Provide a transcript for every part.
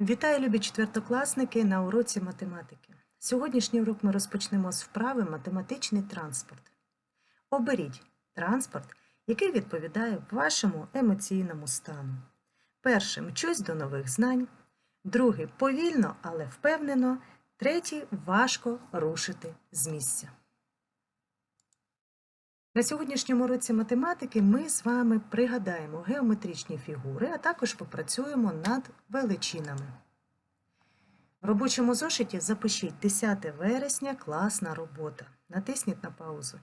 Вітаю, любі четвертокласники на уроці математики. Сьогоднішній урок ми розпочнемо з вправи математичний транспорт. Оберіть транспорт, який відповідає вашому емоційному стану. Перший мчусь до нових знань, другий повільно, але впевнено, третій важко рушити з місця. На сьогоднішньому уроці математики ми з вами пригадаємо геометричні фігури, а також попрацюємо над величинами. В робочому зошиті запишіть 10 вересня класна робота. Натисніть на паузу.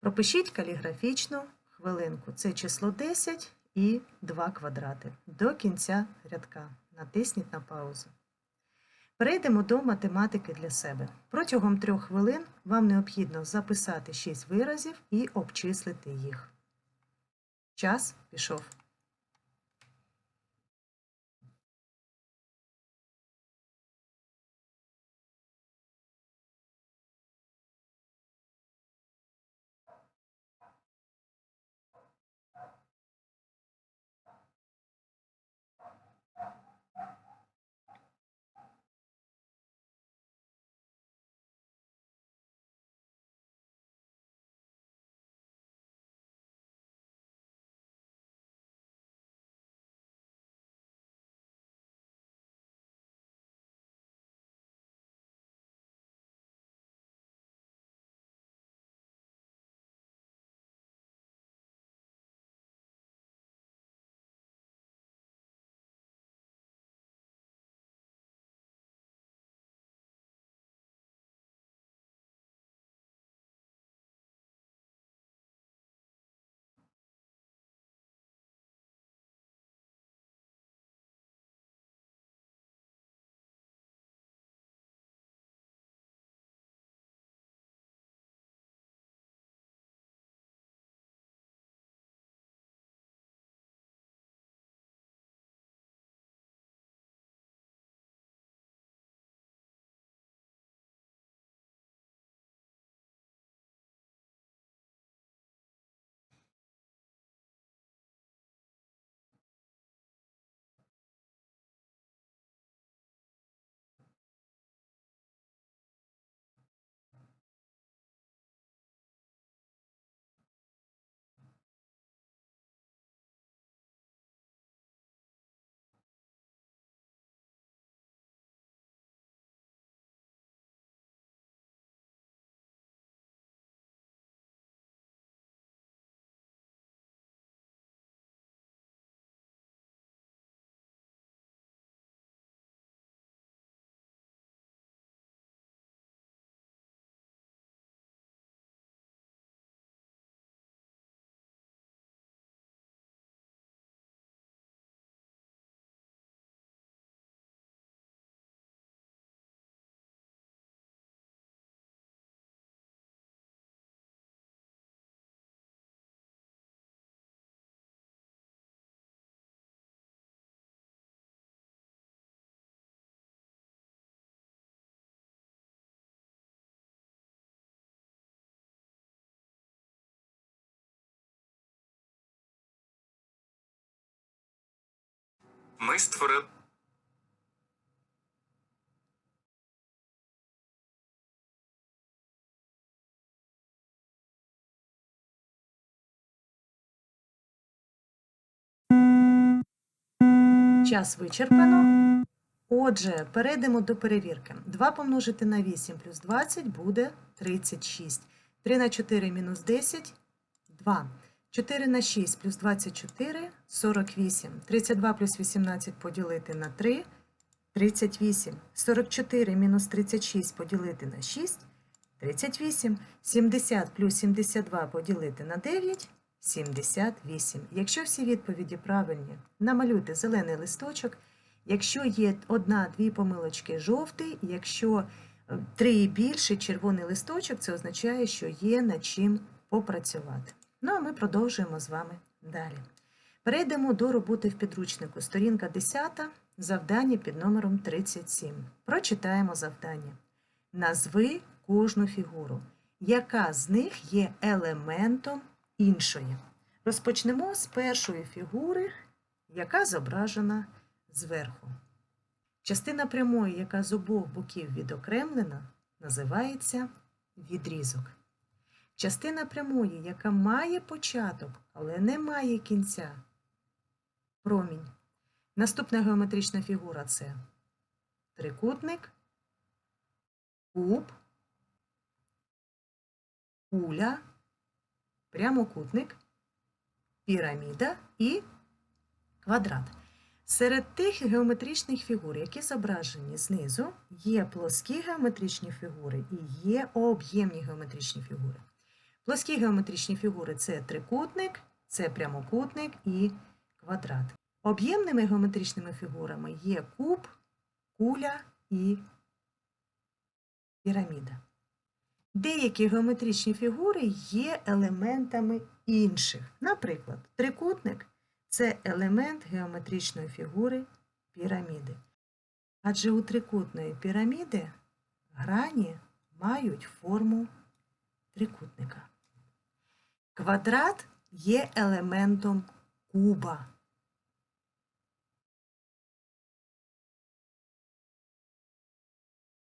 Пропишіть каліграфічну хвилинку. Це число 10 і 2 квадрати. До кінця рядка. Натисніть на паузу. Перейдемо до математики для себе. Протягом трьох хвилин вам необхідно записати 6 виразів і обчислити їх. Час пішов. Ми створили. Час вичерпано. Отже, перейдемо до перевірки. 2 помножити на 8 плюс 20 буде 36. 3 на 4 мінус 10 2. 4 на 6 плюс 24 48. 32 плюс 18 поділити на 3 38. 44 мінус 36 поділити на 6 38. 70 плюс 72 поділити на 9 78. Якщо всі відповіді правильні, намалюйте зелений листочок. Якщо є одна-дві помилочки жовтий, якщо е, три і більше червоний листочок, це означає, що є над чим попрацювати. Ну а ми продовжуємо з вами далі. Перейдемо до роботи в підручнику. Сторінка 10, завдання під номером 37. Прочитаємо завдання. Назви кожну фігуру. Яка з них є елементом іншої? Розпочнемо з першої фігури, яка зображена зверху. Частина прямої, яка з обох боків відокремлена, називається відрізок. Частина прямої, яка має початок, але не має кінця. Промінь. Наступна геометрична фігура це трикутник, куб, куля, прямокутник, піраміда і квадрат. Серед тих геометричних фігур, які зображені знизу, є плоскі геометричні фігури і є об'ємні геометричні фігури. Плоскі геометричні фігури це трикутник, це прямокутник і квадрат. Об'ємними геометричними фігурами є куб, куля і піраміда. Деякі геометричні фігури є елементами інших. Наприклад, трикутник це елемент геометричної фігури піраміди. Адже у трикутної піраміди грані мають форму трикутника. Квадрат є елементом куба.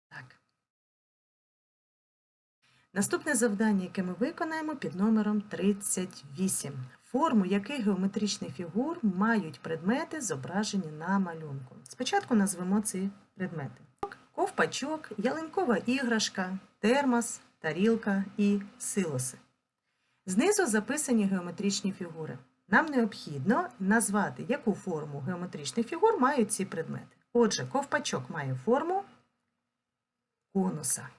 Так. Наступне завдання, яке ми виконаємо під номером 38. Форму яких геометричних фігур мають предмети, зображені на малюнку. Спочатку назвемо ці предмети: ковпачок, ялинкова іграшка, термос, тарілка і силоси. Знизу записані геометричні фігури. Нам необхідно назвати, яку форму геометричних фігур мають ці предмети. Отже, ковпачок має форму конуса.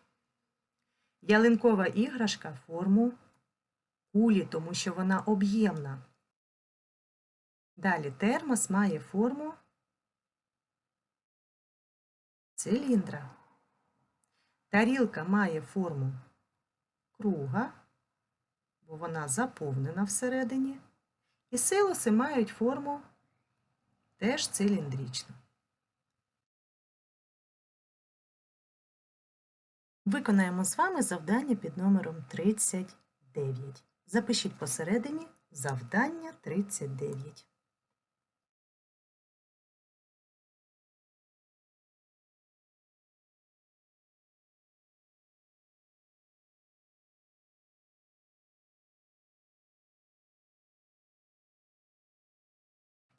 Ялинкова іграшка форму кулі, тому що вона об'ємна. Далі термос має форму циліндра. Тарілка має форму круга, бо вона заповнена всередині. І силоси мають форму теж циліндричну. Виконаємо з вами завдання під номером 39. Запишіть посередині завдання 39.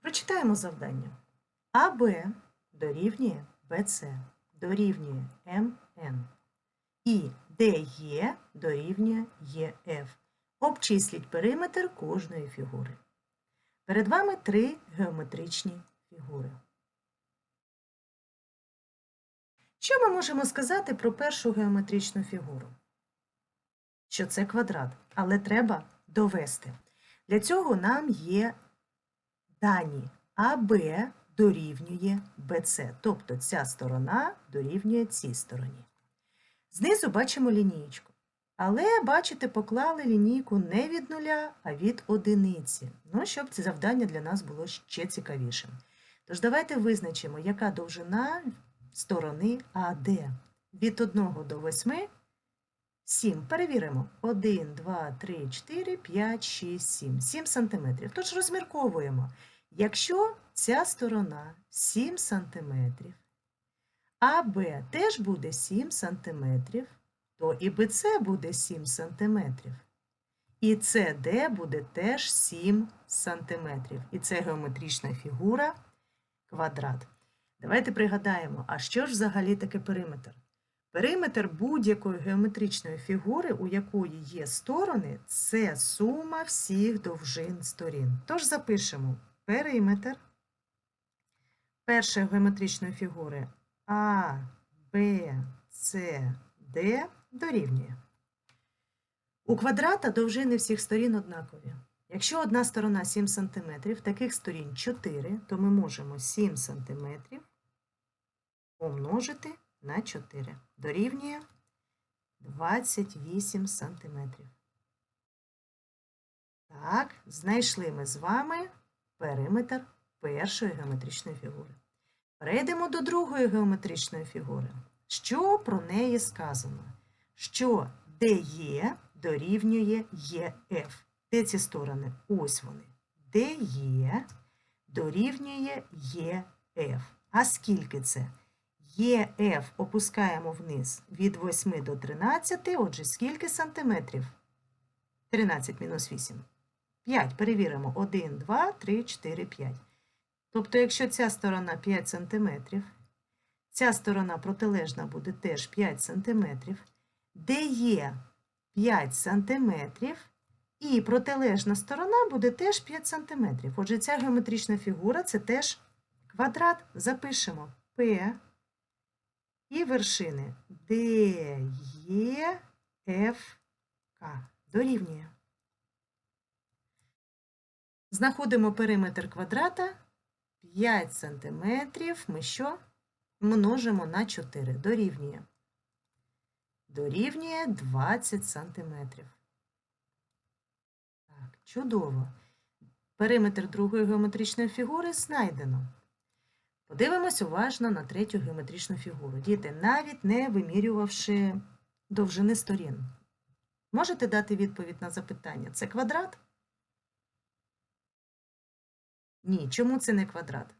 Прочитаємо завдання. АБ дорівнює БЦ дорівнює МН. І ДЕ дорівнює ЄФ. Обчисліть периметр кожної фігури. Перед вами три геометричні фігури. Що ми можемо сказати про першу геометричну фігуру? Що це квадрат, але треба довести. Для цього нам є дані АБ дорівнює БЦ, тобто ця сторона дорівнює цій стороні. Знизу бачимо лінієчку. Але, бачите, поклали лінійку не від нуля, а від одиниці. Ну, щоб це завдання для нас було ще цікавішим. Тож давайте визначимо, яка довжина сторони АД. Від 1 до 8 7. Перевіримо. 1, 2, 3, 4, 5, 6, 7. 7 сантиметрів. Тож розмірковуємо. Якщо ця сторона 7 сантиметрів, АБ теж буде 7 сантиметрів, то і БЦ буде 7 сантиметрів. І СД буде теж 7 сантиметрів. І це геометрична фігура квадрат. Давайте пригадаємо, а що ж взагалі таке периметр? Периметр будь-якої геометричної фігури, у якої є сторони, це сума всіх довжин сторін. Тож запишемо периметр першої геометричної фігури А, Б, С, Д дорівнює. У квадрата довжини всіх сторін однакові. Якщо одна сторона 7 см, таких сторін 4, то ми можемо 7 см помножити на 4. Дорівнює 28 см. Так, знайшли ми з вами периметр першої геометричної фігури. Перейдемо до другої геометричної фігури. Що про неї сказано? Що ДЕ дорівнює ЄФ. Де ці сторони? Ось вони. ДЕ дорівнює ЄФ. А скільки це? ЄФ опускаємо вниз від 8 до 13. Отже, скільки сантиметрів? 13 мінус 8. 5. Перевіримо. 1, 2, 3, 4, 5. Тобто, якщо ця сторона 5 сантиметрів, ця сторона протилежна буде теж 5 сантиметрів, де є 5 сантиметрів, і протилежна сторона буде теж 5 сантиметрів. Отже, ця геометрична фігура це теж квадрат. Запишемо P і вершини F, К. Дорівнює. Знаходимо периметр квадрата 5 сантиметрів. Ми що? Множимо на 4. Дорівнює. Дорівнює 20 сантиметрів. Так, чудово. Периметр другої геометричної фігури знайдено. Подивимось уважно на третю геометричну фігуру. Діти, навіть не вимірювавши довжини сторін. Можете дати відповідь на запитання? Це квадрат? Ні, чому це не квадрат?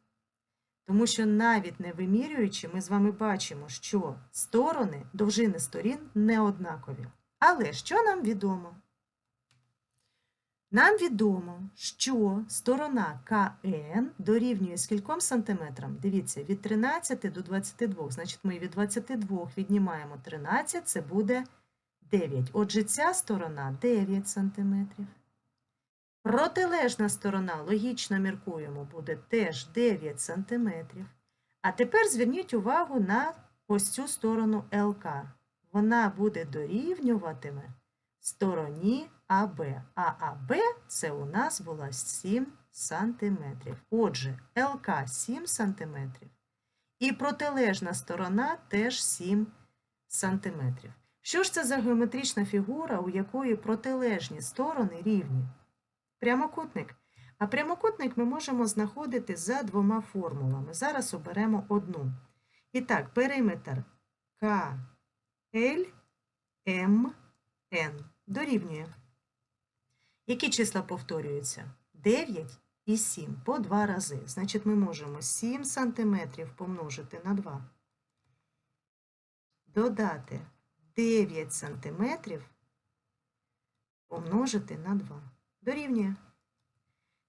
Тому що навіть не вимірюючи, ми з вами бачимо, що сторони, довжини сторін не однакові. Але що нам відомо? Нам відомо, що сторона КН дорівнює скільком сантиметрам? Дивіться, від 13 до 22. Значить, ми від 22 віднімаємо 13, це буде 9. Отже, ця сторона 9 сантиметрів. Протилежна сторона, логічно міркуємо, буде теж 9 сантиметрів. А тепер зверніть увагу на ось цю сторону ЛК. Вона буде дорівнюватиме стороні АБ. А АБ це у нас було 7 сантиметрів. Отже, ЛК 7 сантиметрів. І протилежна сторона теж 7 сантиметрів. Що ж це за геометрична фігура, у якої протилежні сторони рівні? Прямокутник. А прямокутник ми можемо знаходити за двома формулами. Зараз оберемо одну. І так, периметр КЛ МН дорівнює. Які числа повторюються? 9 і 7 по два рази. Значить, ми можемо 7 см помножити на 2. Додати 9 см помножити на 2 дорівнює.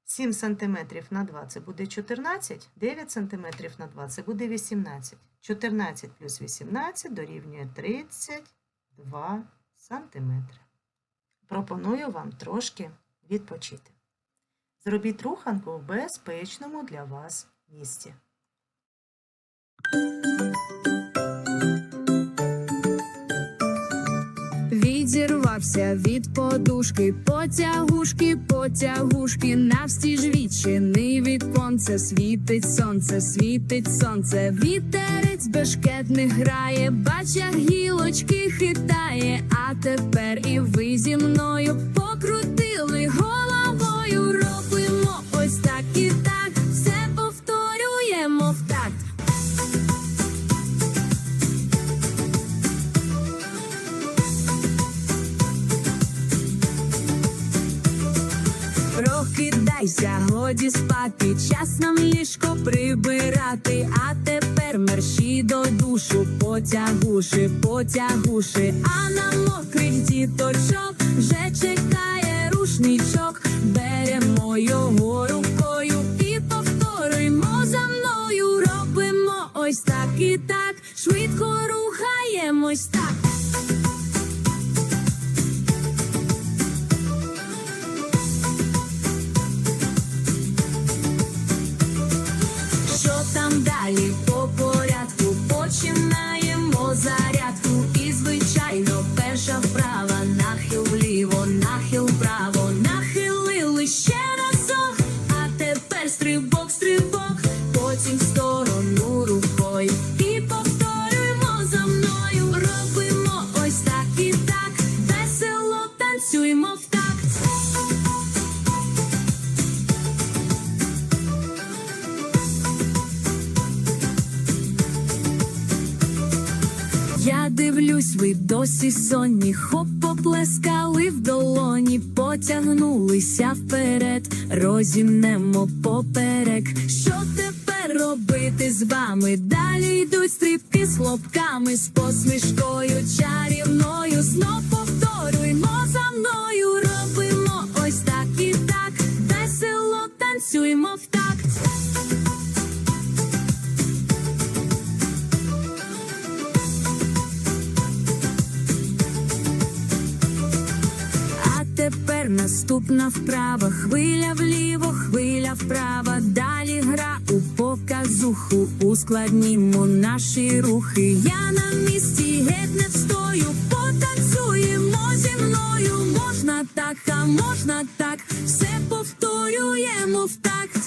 7 см на 2 це буде 14, 9 см на 2 це буде 18. 14 плюс 18 дорівнює 32 см. Пропоную вам трошки відпочити. Зробіть руханку в безпечному для вас місці. Відірвався від подушки, потягушки, потягушки, навстіж відчини віконце, світить сонце, світить сонце, вітерець бешкетний грає, бача гілочки хитає, а тепер і ви зі мною годі спати, час нам ліжко прибирати, а тепер мерщі до душу, потягуши, потягуши, а на мокрих діточок вже чекає рушничок, беремо його рукою і повторюємо за мною, робимо ось так і так, швидко рухаємось так. Ви досі сонні, хоп поплескали в долоні, потягнулися вперед, розімнемо поперек. Що тепер робити з вами. Далі йдуть стрибки з хлопками, з посмішкою чарівною. Знов наступна вправа. Хвиля вліво, хвиля вправо. Далі гра у показуху. Ускладнімо наші рухи. Я на місці геть не встою. Потанцюємо зі мною. Можна так, а можна так. Все повторюємо в такт.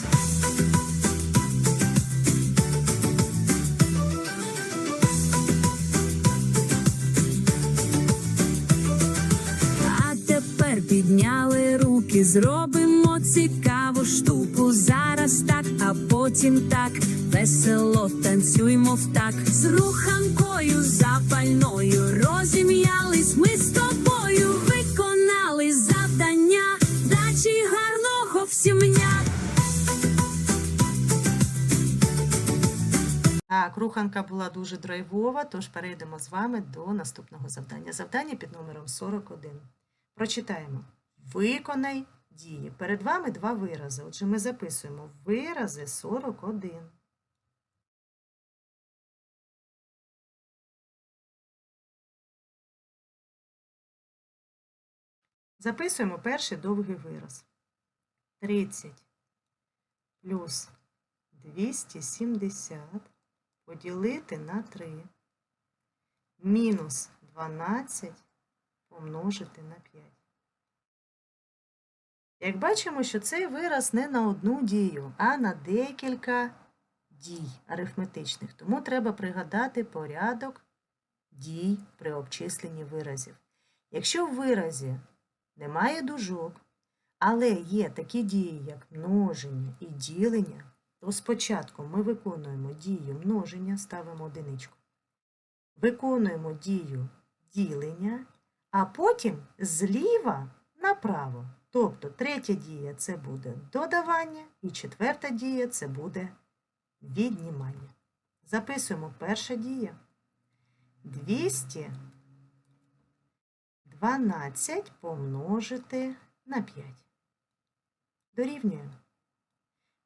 Зробимо цікаву штуку. Зараз так, а потім так. Весело танцюймо в так. З руханкою запальною розім'ялись ми з тобою. Виконали завдання. Дачі гарного всім. Так, руханка була дуже драйвова, тож перейдемо з вами до наступного завдання. Завдання під номером 41. Прочитаємо. Виконай дії. Перед вами два вирази. Отже, ми записуємо вирази 41. Записуємо перший довгий вираз. 30 плюс 270 поділити на 3. Мінус 12 помножити на 5. Як бачимо, що цей вираз не на одну дію, а на декілька дій арифметичних. Тому треба пригадати порядок дій при обчисленні виразів. Якщо в виразі немає дужок, але є такі дії, як множення і ділення, то спочатку ми виконуємо дію множення, ставимо одиничку. Виконуємо дію ділення, а потім зліва направо. Тобто третя дія це буде додавання, і четверта дія це буде віднімання. Записуємо перша дія. 212 помножити на 5. Дорівнюємо.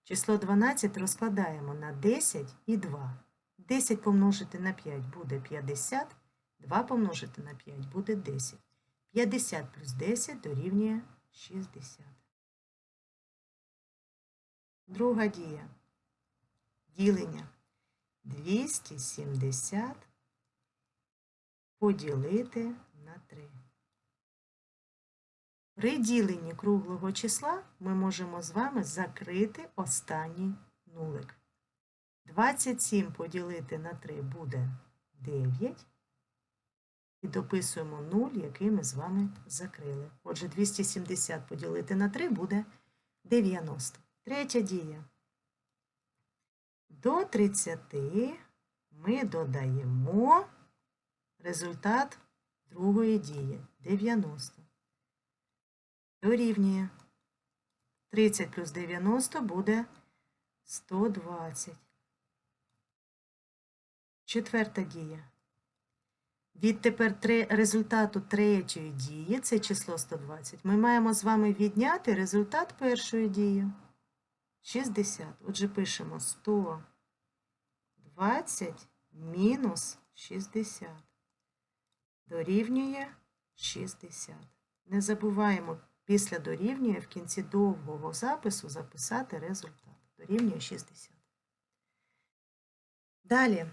Число 12 розкладаємо на 10 і 2. 10 помножити на 5 буде 50, 2 помножити на 5 буде 10. 50 плюс 10 дорівнює 60. Друга дія. Ділення. 270 поділити на 3. При діленні круглого числа ми можемо з вами закрити останній нулик. 27 поділити на 3 буде 9. І дописуємо 0, який ми з вами закрили. Отже, 270 поділити на 3 буде 90. Третя дія. До 30 ми додаємо результат другої дії 90 дорівнює 30 плюс 90 буде 120. Четверта дія. Від тепер три, результату третьої дії, це число 120, ми маємо з вами відняти результат першої дії 60. Отже, пишемо 120 мінус 60. Дорівнює 60. Не забуваємо після дорівнює в кінці довгого запису записати результат. Дорівнює 60. Далі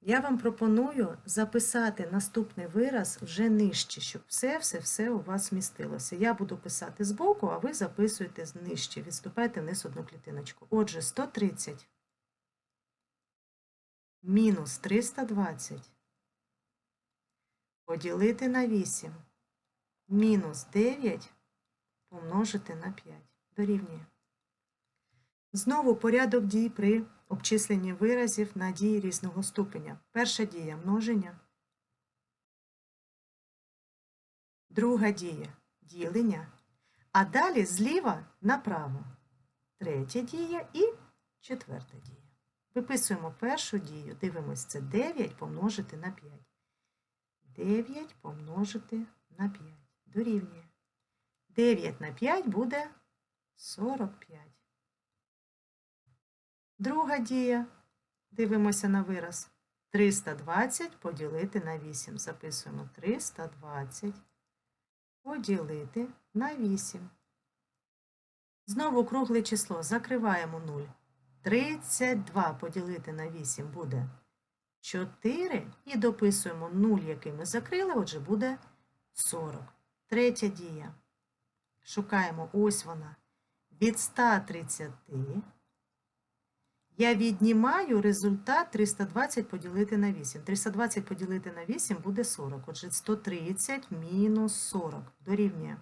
я вам пропоную записати наступний вираз вже нижче, щоб все-все-все у вас вмістилося. Я буду писати збоку, а ви записуєте нижче. Відступайте вниз одну клітиночку. Отже, 130 мінус 320 поділити на 8 мінус 9 помножити на 5. Дорівнює. Знову порядок дій при обчисленні виразів на дії різного ступеня. Перша дія множення. Друга дія ділення. А далі зліва направо. Третя дія і четверта дія. Виписуємо першу дію. Дивимось, це 9 помножити на 5. 9 помножити на 5. Дорівнює. 9 на 5 буде 45. Друга дія. Дивимося на вираз. 320 поділити на 8. Записуємо 320 поділити на 8. Знову кругле число. Закриваємо 0. 32 поділити на 8 буде 4. І дописуємо 0, який ми закрили, отже, буде 40. Третя дія. Шукаємо, ось вона. Від 130 я віднімаю результат 320 поділити на 8. 320 поділити на 8 буде 40. Отже, 130 мінус 40 дорівнює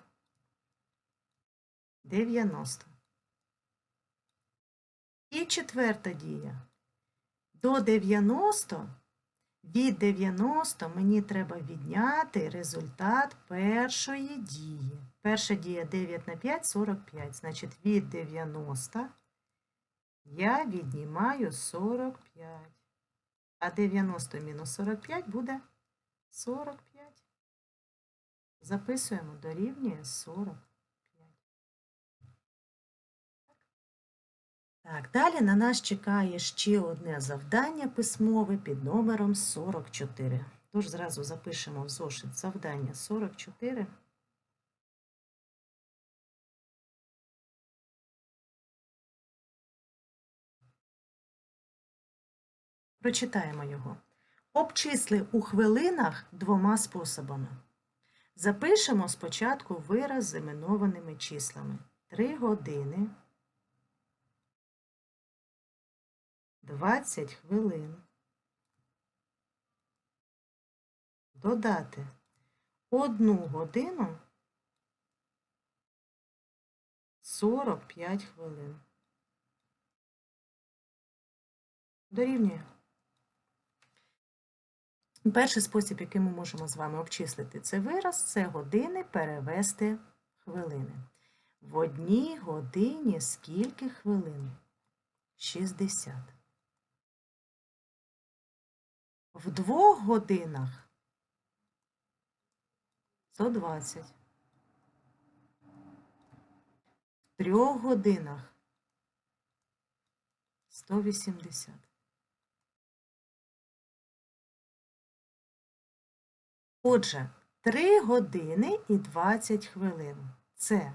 90. І четверта дія. До 90, від 90 мені треба відняти результат першої дії. Перша дія 9 на 5 – 45. Значить, від 90 я віднімаю 45. А 90 мінус 45 буде 45. Записуємо дорівнює 45. Так, далі на нас чекає ще одне завдання письмове під номером 44. Тож зразу запишемо в зошит завдання 44. Прочитаємо його. Обчисли у хвилинах двома способами. Запишемо спочатку вираз з іменованими числами. 3 години, 20 хвилин. Додати 1 годину 45 хвилин. Дорівнює. Перший спосіб, який ми можемо з вами обчислити це вираз, це години перевести хвилини. В одній годині скільки хвилин? 60. В двох годинах 120. В трьох годинах 180. Отже, 3 години і 20 хвилин. Це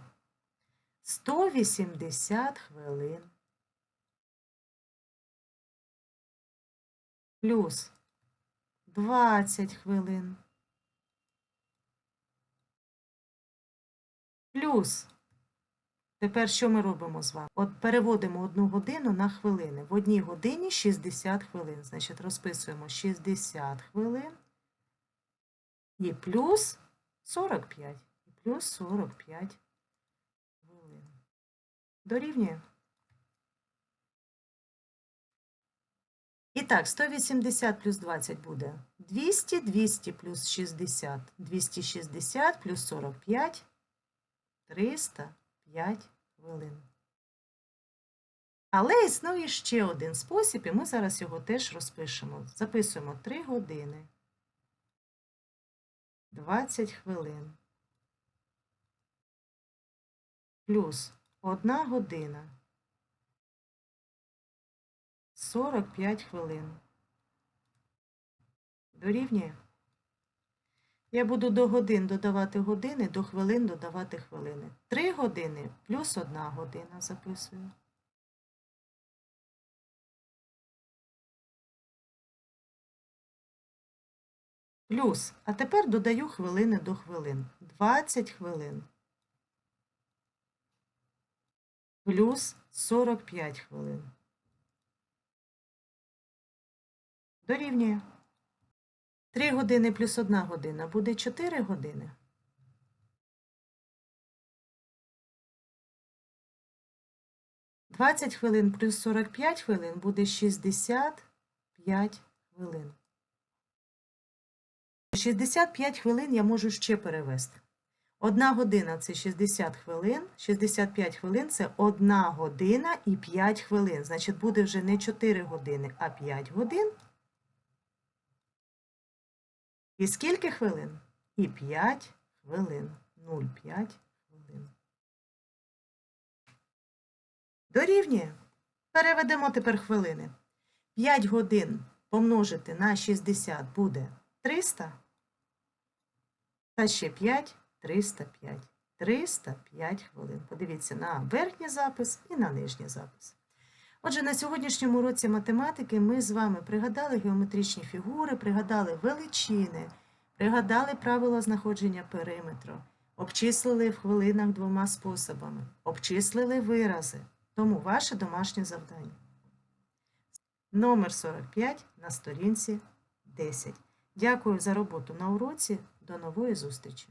180 хвилин. Плюс 20 хвилин. Плюс. Тепер що ми робимо з вами? От переводимо одну годину на хвилини. В одній годині 60 хвилин. Значить, розписуємо 60 хвилин. І плюс 45. І плюс 45 хвилин. Дорівнює. І так, 180 плюс 20 буде 200, 200 плюс 60, 260 плюс 45, 305 хвилин. Але існує ще один спосіб, і ми зараз його теж розпишемо. Записуємо 3 години. 20 хвилин. Плюс 1 година. 45 хвилин. Дорівнює. Я буду до годин додавати години, до хвилин додавати хвилини. 3 години плюс 1 година записую. Плюс, а тепер додаю хвилини до хвилин. 20 хвилин. Плюс 45 хвилин. Дорівнює. 3 години плюс 1 година буде 4 години. Двадцять хвилин плюс 45 хвилин буде 65 хвилин. 65 хвилин я можу ще перевести. Одна година це 60 хвилин, 65 хвилин це 1 година і 5 хвилин. Значить, буде вже не 4 години, а 5 годин. І скільки хвилин? І 5 хвилин. 0,5 хвилин. Дорівнює. Переведемо тепер хвилини. 5 годин помножити на 60 буде 300. Та ще 5 305. 305 хвилин. Подивіться на верхній запис і на нижній запис. Отже, на сьогоднішньому уроці математики ми з вами пригадали геометричні фігури, пригадали величини, пригадали правила знаходження периметру, обчислили в хвилинах двома способами, обчислили вирази. Тому ваше домашнє завдання. Номер 45 на сторінці 10. Дякую за роботу на уроці. До нової зустрічі!